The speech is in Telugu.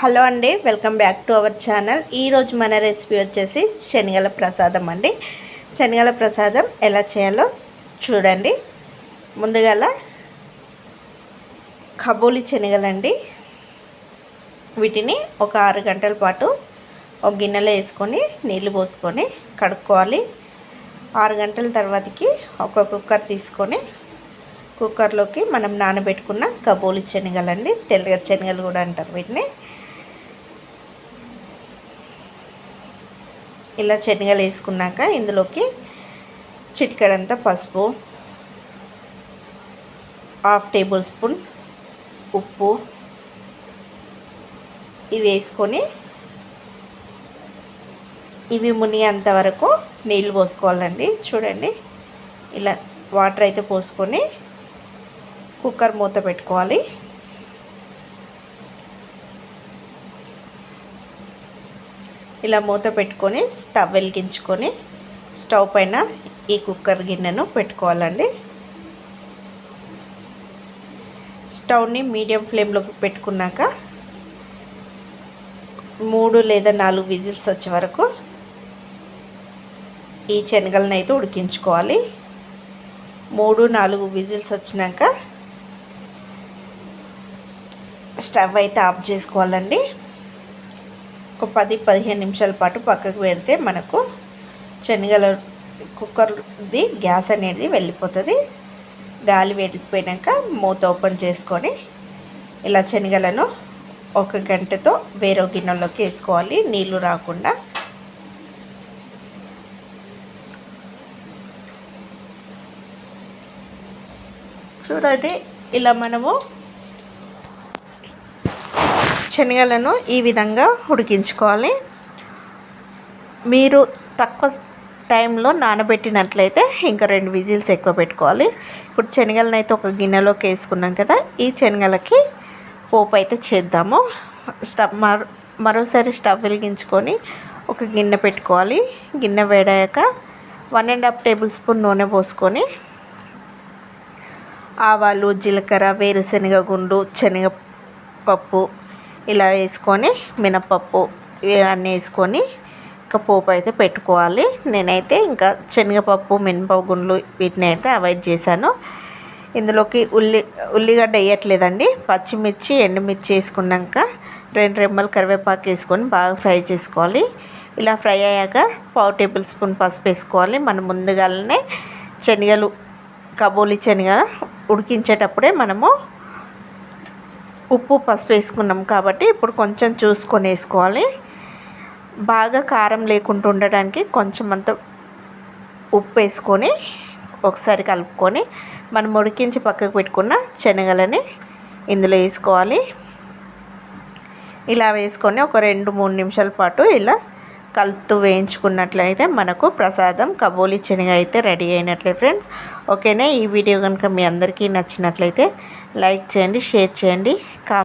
హలో అండి welcome back to our channel. ఈరోజు మన రెసిపీ వచ్చేసి శనగల ప్రసాదం అండి. శనగల ప్రసాదం ఎలా చేయాలో చూడండి. ముందుగా కబూలి శనగలండి. వీటిని ఒక ఆరు గంటల పాటు ఒక గిన్నెలో వేసుకొని నీళ్ళు పోసుకొని కడుక్కోవాలి. ఆరు గంటల తర్వాతకి ఒక కుక్కర్ తీసుకొని కుక్కర్లోకి మనం నానబెట్టుకున్న కబూలి శనగలండి. తెల్లగ శనగలు కూడా అంటారు వీటిని. ఇలా శనగలు వేసుకున్నాక ఇందులోకి చిటికడంతా పసుపు హాఫ్ టేబుల్ స్పూన్ ఉప్పు ఇవి వేసుకొని ఇవి మునిగేంత వరకు నీళ్ళు పోసుకోవాలండి. చూడండి ఇలా వాటర్ అయితే పోసుకొని కుక్కర్ మూత పెట్టుకోవాలి. ఇలా మూత పెట్టుకొని స్టవ్ వెలిగించుకొని స్టవ్ పైన ఈ కుక్కర్ గిన్నెను పెట్టుకోవాలండి. స్టవ్ని మీడియం ఫ్లేమ్లోకి పెట్టుకున్నాక మూడు లేదా నాలుగు విజిల్స్ వచ్చే వరకు ఈ శనగలను అయితే ఉడికించుకోవాలి. మూడు నాలుగు విజిల్స్ వచ్చినాక స్టవ్ అయితే ఆఫ్ చేసుకోవాలండి. ఒక పది పదిహేను నిమిషాల పాటు పక్కకు పెడితే మనకు శనగల కుక్కర్ది గ్యాస్ అనేది వెళ్ళిపోతుంది. గాలి వెళ్ళిపోయాక మూత ఓపెన్ చేసుకొని ఇలా శనగలను ఒక గంటతో వేరే గిన్నెలోకి వేసుకోవాలి. నీళ్ళు రాకుండా. చూడండి ఇలా మనము శనగలను ఈ విధంగా ఉడికించుకోవాలి. మీరు తక్కువ టైంలో నానబెట్టినట్లయితే ఇంకా రెండు విజిల్స్ ఎక్కువ పెట్టుకోవాలి. ఇప్పుడు శనగలను అయితే ఒక గిన్నెలోకి వేసుకున్నాం కదా ఈ శనగలకి పోపు అయితే చేద్దాము. స్టవ్ మరో మరోసారి స్టవ్ వెలిగించుకొని ఒక గిన్నె పెట్టుకోవాలి. గిన్నె వేడాక one and half tablespoon నూనె పోసుకొని ఆవాలు జీలకర్ర వేరుశనగ గుండు శనగపప్పు ఇలా వేసుకొని మినపప్పు ఇవన్నీ వేసుకొని ఇంకా పోపు అయితే పెట్టుకోవాలి. నేనైతే ఇంకా శనగపప్పు మినపప్పు గుండ్లు వీటిని అయితే అవాయిడ్ చేశాను. ఇందులోకి ఉల్లి ఉల్లిగడ్డ వేయట్లేదండి. పచ్చిమిర్చి ఎండుమిర్చి వేసుకున్నాక రెండు రెమ్మలు కరివేపాకు వేసుకొని బాగా ఫ్రై చేసుకోవాలి. ఇలా ఫ్రై అయ్యాక పావు టేబుల్ స్పూన్ పసుపు వేసుకోవాలి. మనం ముందుగానే శనగలు కబోలి శనగ ఉడికించేటప్పుడే మనము ఉప్పు పసుపు వేసుకున్నాం కాబట్టి ఇప్పుడు కొంచెం చూసుకొని వేసుకోవాలి. బాగా కారం లేకుండా ఉండడానికి కొంచెం అంత ఉప్పు వేసుకొని ఒకసారి కలుపుకొని మనం ఉడికించి పక్కకు పెట్టుకున్న శనగలని ఇందులో వేసుకోవాలి. ఇలా వేసుకొని ఒక రెండు మూడు నిమిషాల పాటు ఇలా కలుపుతూ వేయించుకున్నట్లయితే మనకు ప్రసాదం కబోలి శనగ అయితే రెడీ అయినట్లే ఫ్రెండ్స్. ఓకేనా? ఈ వీడియో కనుక మీ అందరికీ నచ్చినట్లయితే లైక్ చేయండి షేర్ చేయండి. కా